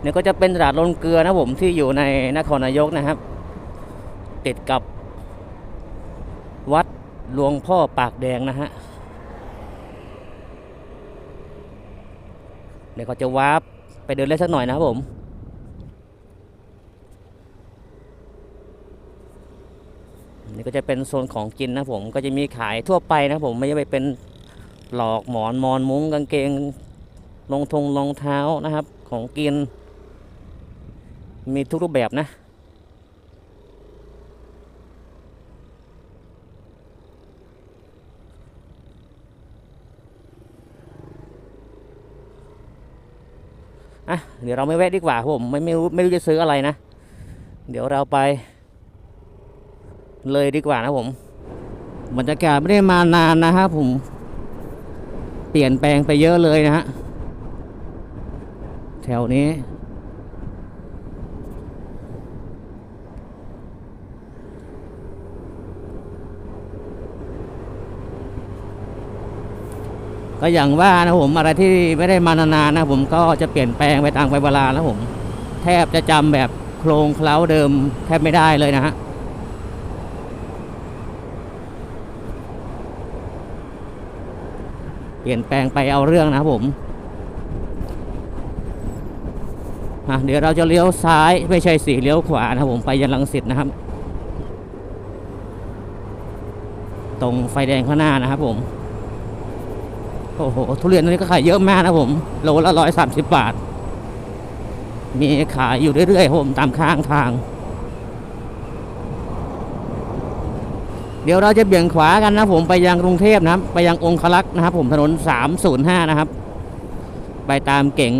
เนี่ยก็จะเป็นตลาดลงเกลือนะผมที่อยู่ในนครนายกนะครับ ติดกับวัดหลวงพ่อปากแดงนะฮะเดี๋ยวเขาจะวาร์ปไปเดินเล่นสักหน่อยนะครับผมนี่ก็จะเป็นโซนของกินนะผมก็จะมีขายทั่วไปนะผมไม่ใช่ไปเป็นหลอกหมอนมอนมุ้งกางเกงรองทงรองเท้านะครับ ของกิน มีทุกรูปแบบนะ อะ เดี๋ยวเราไม่แวะดีกว่าผมไม่ไม่รู้ไม่รู้จะซื้ออะไรนะ เดี๋ยวเราไป เลยดีกว่านะผม บรรยากาศไม่ได้มานานนะครับผม เปลี่ยนแปลงไปเยอะเลยนะฮะ แถวนี้ ก็อย่างว่านะผมอะไรที่ไม่ได้มานานๆนะผมก็จะเปลี่ยนแปลงไปตามเวลานะผม แทบจะจำแบบโครงเคล้าเดิมแทบไม่ได้เลยนะฮะเปลี่ยนแปลงไปเอาเรื่องนะครับผมเดี๋ยวเราจะเลี้ยวซ้ายไม่ใช่สีเลี้ยวขวานะครับผมไปยันลังสิตนะครับ ตรงไฟแดงข้างหน้านะครับผม โอ้โหทุเรียนตรงนี้ก็ขายเยอะมากนะผมโลละร้อยสามสิบบาท มีขายอยู่เรื่อยๆผมตามข้างทาง เดี๋ยวเราจะเบี่ยงขวากันนะผมไปยังกรุงเทพนะครับไปยังองคลักษ์นะครับ ผมถนน305นย์ห้านะครับ ไปตามเก๋ง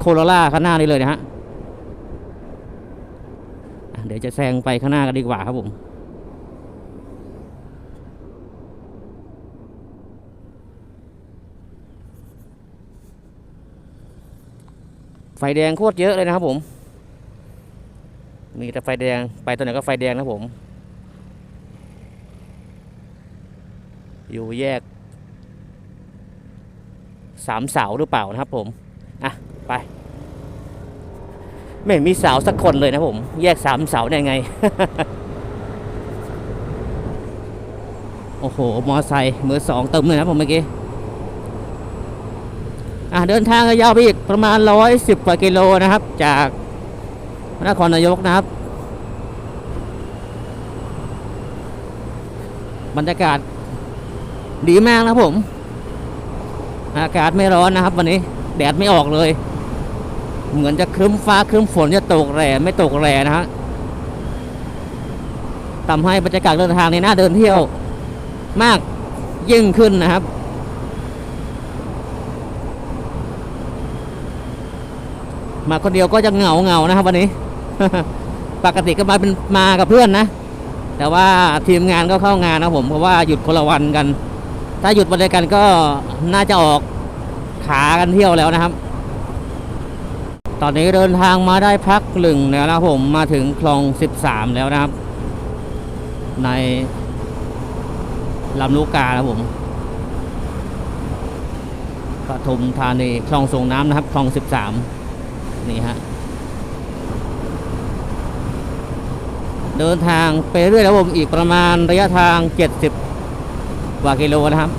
โคโรล่าข้างหน้านี้เลยนะฮะอะเดี๋ยวจะแซงไปข้างหน้ากันดีกว่าครับผม ไฟแดงโคตรเยอะเลยนะครับผม มีแต่ไฟแดงไปตัวไหนก็ไฟแดงนะผม อยู่แยกสามเสาหรือเปล่านะครับผม อะ ไป ไม่มีเสาสักคนเลยนะผม แยกสามเสาได้ไง โอ้โห มอไซค์มือสองเติมเลยนะผมเมื่อกี้ เดินทางยาวไปอีกประมาณร้อยสิบกว่ากิโลนะครับ จากนครนายกนะครับ บรรยากาศดีมากนะผม อากาศไม่ร้อนนะครับ วันนี้แดดไม่ออกเลย เหมือนจะครึ้มฟ้าครึ้มฝนจะตกแร่ไม่ตกแร่นะฮะทำให้บรรยากาศเดินทางในน่าเดินเที่ยวมากยิ่งขึ้นนะครับ มาคนเดียวก็จะเหงาเงานะครับวันนี้ ปกติก็มาเป็นมากับเพื่อนนะ แต่ว่าทีมงานก็เข้างานนะผมเพราะว่าหยุดคนละวันกัน ถ้าหยุดวันเดียวกันก็น่าจะออกขากันเที่ยวแล้วนะครับ ตอนนี้เดินทางมาได้พักหนึ่งแล้วนะผมมาถึงคลอง 13 แล้วนะครับ ในลำลูกกานะผมปทุมธานีคลองส่งน้ำนะครับคลอง 13 นี่ฮะเดินทางไปเรื่อยแล้วผมอีกประมาณระยะทาง 70 กว่ากิโลนะครับ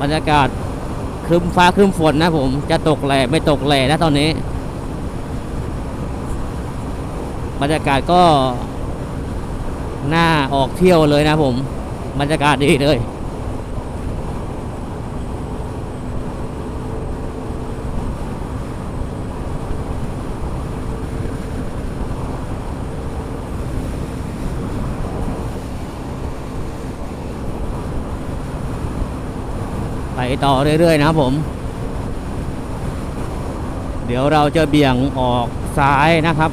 บรรยากาศครึ้มฟ้าครึ้มฝนนะผมจะตกแหล่ไม่ตกแหล่นะตอนนี้ บรรยากาศก็น่าออกเที่ยวเลยนะผม บรรยากาศดีเลย ต่อเรื่อยๆนะครับผม เดี๋ยวเราจะเบี่ยงออกซ้ายนะครับ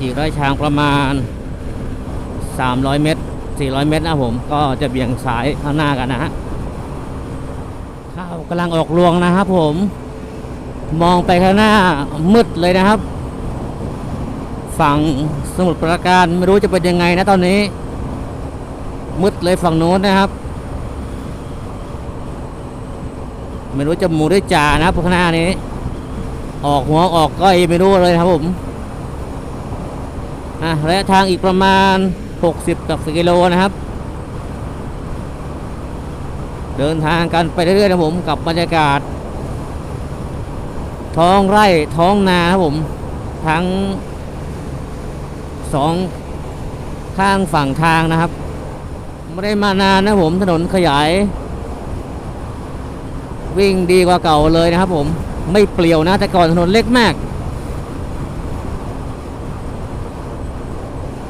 อีกระยะทางประมาณ 300 เมตร 400 เมตรนะผม ก็จะเบี่ยงซ้ายข้างหน้ากันนะฮะข้าวกำลังออกรวงนะครับผมมองไปข้างหน้ามืดเลยนะครับ ฝั่งสมุทรปราการไม่รู้จะเป็นยังไงนะตอนนี้ มืดเลยฝั่งโน้นนะครับ ไม่รู้จะหมูได้จ่านะครับข้างหน้านี้ ออกหัวออกก้อยไม่รู้เลยครับผมอะระยะทางอีกประมาณ 60 กับกิโลนะครับ เดินทางกันไปเรื่อยๆนะผมกับบรรยากาศ ท้องไร่ท้องนาครับผม ทั้งสองข้างฝั่งทางนะครับ ไม่ได้มานานนะผมถนนขยาย วิ่งดีกว่าเก่าเลยนะครับผมไม่เปลี่ยวนะ แต่ก่อนถนนเล็กมาก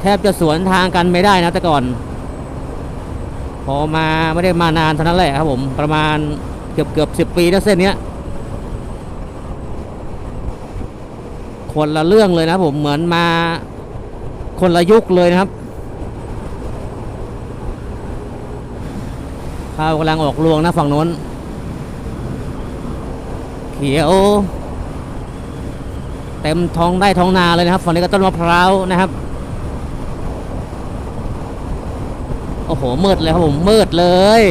แทบจะสวนทางกันไม่ได้นะแต่ก่อน พอมาไม่ได้มานานเท่านั้นแหละครับผมประมาณเกือบเกือบสิบปีแล้วเส้นเนี้ยคนละเรื่องเลยนะผมเหมือนมาคนละยุคเลยนะครับข้าวกำลังออกรวงนะฝั่งโน้น ขียว เต็มท้องได้ท้องนาเลยนะครับฝั่งนี้ก็ต้นมะพร้าวนะครับโอ้โหมืดเลยครับผมมืดเลย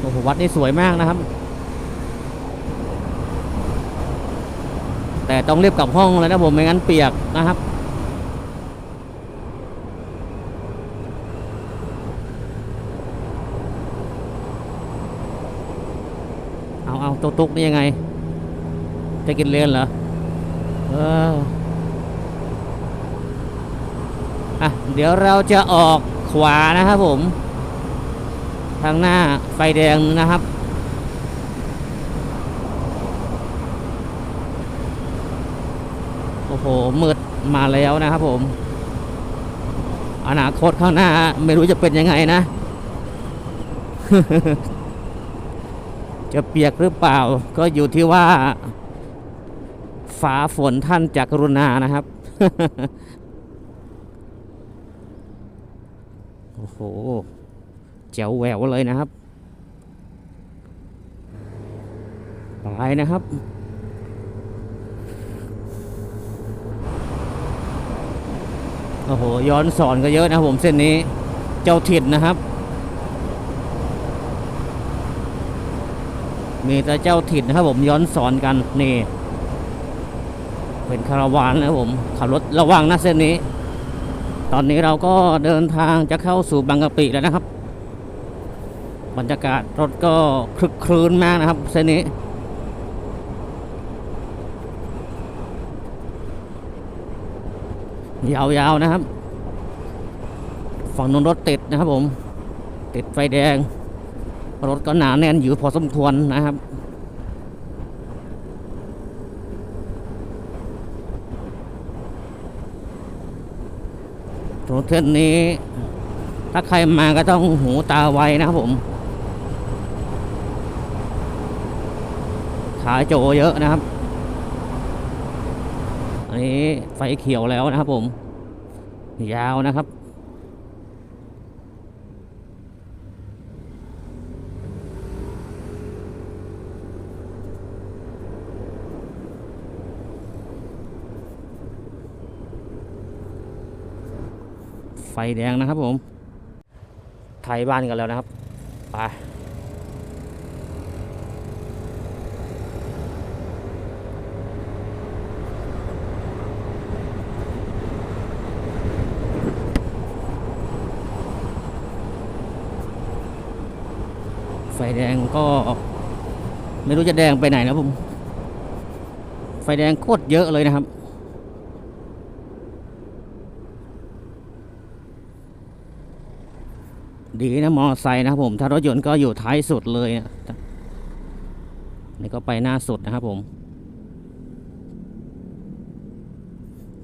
โอ้โหวัดนี่สวยมากนะครับ แต่ต้องเรียบกลับห้องเลยนะผมไม่งั้นเปียกนะครับ เอาเอาตุกตุกนี่ยังไง จะกินเลนเหรอเอออะเดี๋ยวเราจะออกขวานะครับผม ทางหน้าไฟแดงนะครับโอ้โหมืดมาแล้วนะครับผม อนาคตข้างหน้าไม่รู้จะเป็นยังไงนะ จะเปียกหรือเปล่าก็อยู่ที่ว่าฟ้าฝนท่านจากกรุณานะครับ โอ้โหแจ๋วแหววเลยนะครับไปนะครับ โอ้โห ย้อนสอนก็เยอะนะผมเส้นนี้ เจ้าถิ่นนะครับ มีแต่เจ้าถิ่นนะครับผมย้อนสอนกันนี่ เป็นคาราวานนะครับผมขับรถระวังนะเส้นนี้ ตอนนี้เราก็เดินทางจะเข้าสู่บางกะปิแล้วนะครับ บรรยากาศรถก็คลึกครื้นมากนะครับเส้นนี้ยาวๆนะครับ ฝั่งนนรถติดนะครับผม ติดไฟแดง รถก็หนาแน่นอยู่พอสมควรนะครับถนนเส้นนี้ ถ้าใครมาก็ต้องหูตาไวนะครับผม ขาโจเยอะนะครับ อันนี้ไฟเขียวแล้วนะครับผม ยาวนะครับ ฟแดงนะครับผมไทยบ้านกันแล้วนะครับไปไฟแดงก็ไม่รู้จะแดงไปไหนนะผม ไฟแดงโคตรเยอะเลยนะครับ ดีนะมอไซค์นะครับผม ถ้ารถยนต์ก็อยู่ท้ายสุดเลยนะนี่ก็ไปหน้าสุดนะครับผม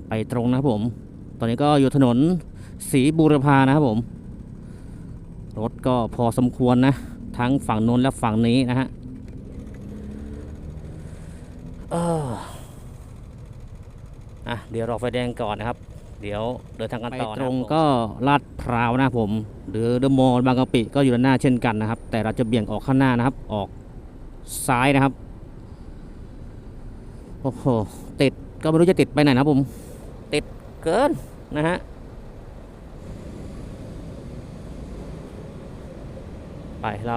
ไปตรงนะครับผม ตอนนี้ก็อยู่ถนนสีบูรพานะครับผม รถก็พอสมควรนะ ทั้งฝั่งนู้นและฝั่งนี้นะฮะเอออะเดี๋ยวรอไฟแดงก่อนนะครับ เดี๋ยวเดินทางกันไปต่อตรงก็ลาดพร้าวนะผม หรือเดอะมอลล์บางกะปิก็อยู่ด้านหน้าเช่นกันนะครับ แต่เราจะเบี่ยงออกข้างหน้านะครับ ออกซ้ายนะครับโอ้โหติดก็ไม่รู้จะติดไปไหนนะผม ติดเกินนะฮะไปเรา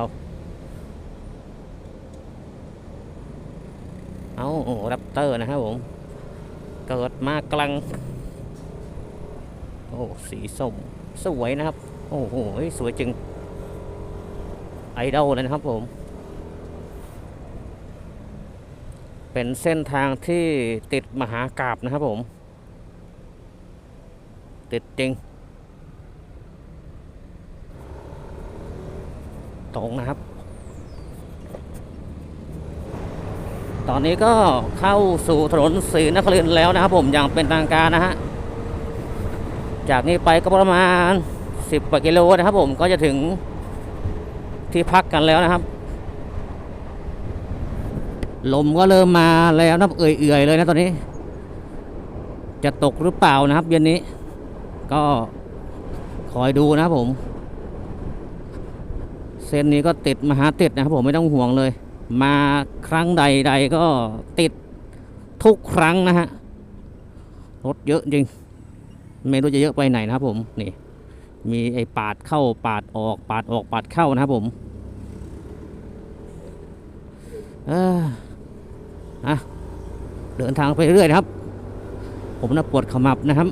เอาโอ้โหแรปเตอร์นะครับผม เกิดมากลัง โอ้สีส้มสวยนะครับ โอ้โหสวยจริงไอดอลเลยนะครับผม เป็นเส้นทางที่ติดมหากราบนะครับผม ติดจริง ตรงนะครับ ตอนนี้ก็เข้าสู่ถนนศรีนครินทร์แล้วนะครับผมอย่างเป็นทางการนะฮะ จากนี้ไปก็ประมาณ 10กว่ากิโลนะครับผมก็จะถึงที่พักกันแล้วนะครับ ลมก็เริ่มมาแล้วนะเอื่อยๆเลยนะตอนนี้ จะตกหรือเปล่านะครับ เย็นนี้ ก็คอยดูนะครับผม เส้นนี้ก็ติดมหาติดนะครับผมไม่ต้องห่วงเลย มาครั้งใดใดๆก็ติดทุกครั้งนะฮะรถเยอะจริง ไม่รู้จะเยอะไปไหนนะครับผมนี่มีไอ้ปาดเข้าปาดออก ปาดออกปาดเข้านะครับผมเอออะเดินทางไปเรื่อยๆนะครับ ผมน่ะปวดขมับนะครับ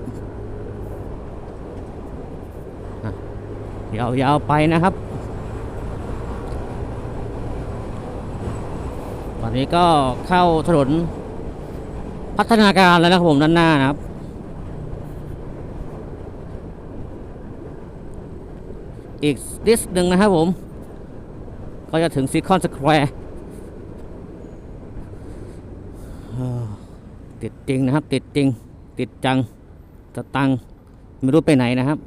ยาวๆไปนะครับ ตอนนี้ก็เข้าถนนพัฒนาการแล้วนะครับผมด้านหน้านะครับ อีกนิดหนึ่งนะครับผม ก็จะถึงซีคอนสแควร์ติดจริงนะครับ ติดจริง ติดจังสตัง ไม่รู้ไปไหนนะครับ